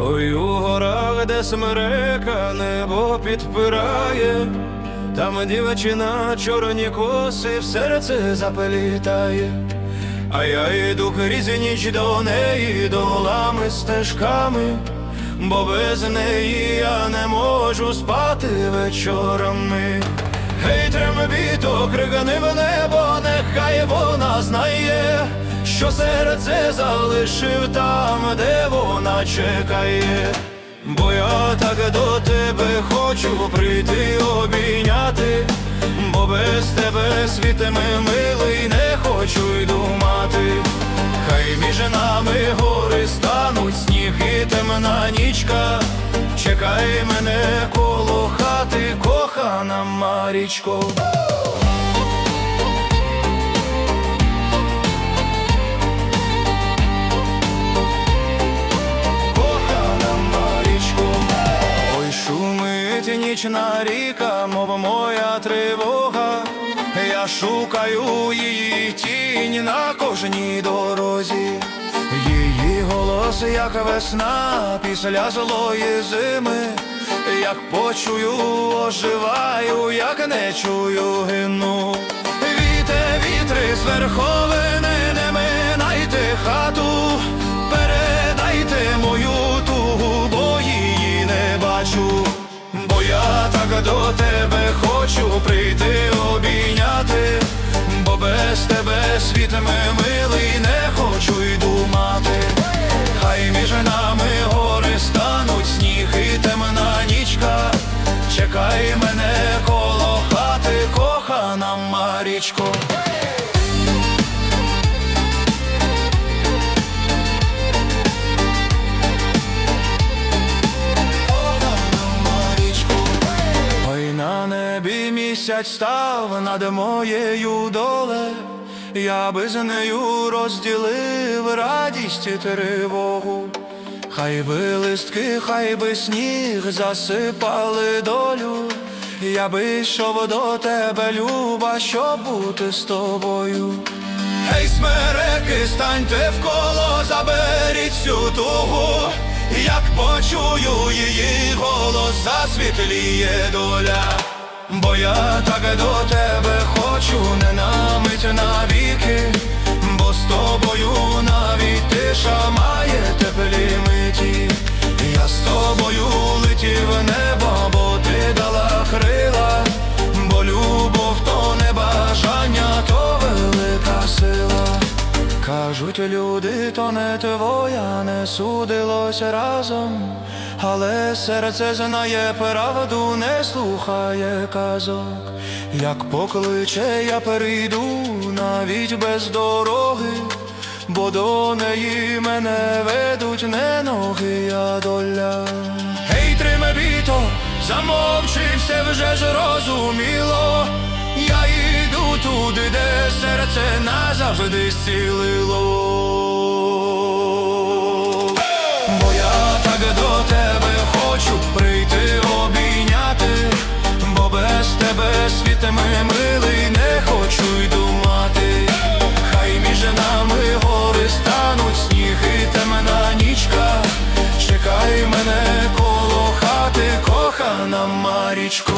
Ой, у де смерека небо підпирає, там дівчина чорні коси в серце заплітає. А я йду крізь ніч до неї долами стежками, бо без неї я не можу спати вечорами. Гей, трембіто, крикни в небо, нехай вона знає, що серце залишив там, де вона чекає. Бо я так до тебе хочу прийти обійняти, бо без тебе світиме милий, не хочу й думати. Хай між нами гори стануть сніг і темна нічка. Чекай мене коло хати, кохана Марічко. Нічна ріка, мов моя тривога. Я шукаю її тінь на кожній дорозі. Її голос, як весна після злої зими. Як почую, оживаю, як не чую, гину. Віте, вітри з верховини, не минайте хату, до тебе хочу прийти обійняти, бо без тебе світиме милий, не хочу й думати. Хай між нами гори стануть сніг і темна нічка. Чекай мене коло хати, кохана Марічко. Місяць став над моєю доле, я би з нею розділив радість і тривогу. Хай би листки, хай би сніг засипали долю, я би йшов до тебе, люба, щоб бути з тобою. Гей, смереки, станьте в коло, заберіть всю тугу, як почую її голос, засвітліє доля. Бо я так до тебе хочу, не на Кажуть люди, то не твоя, не судилось разом, але серце знає правду, не слухає казок. Як покличе, я перейду навіть без дороги, бо до неї мене ведуть не ноги, а доля. Гей, тримебіто, замовчи, все вже ж розуміло. Назавжди зцілило. Бо я так до тебе хочу прийти обійняти, бо без тебе світиме милий, не хочу й думати. Хай між нами гори стануть сніг і темна нічка. Чекай мене коло хати, кохана Марічко.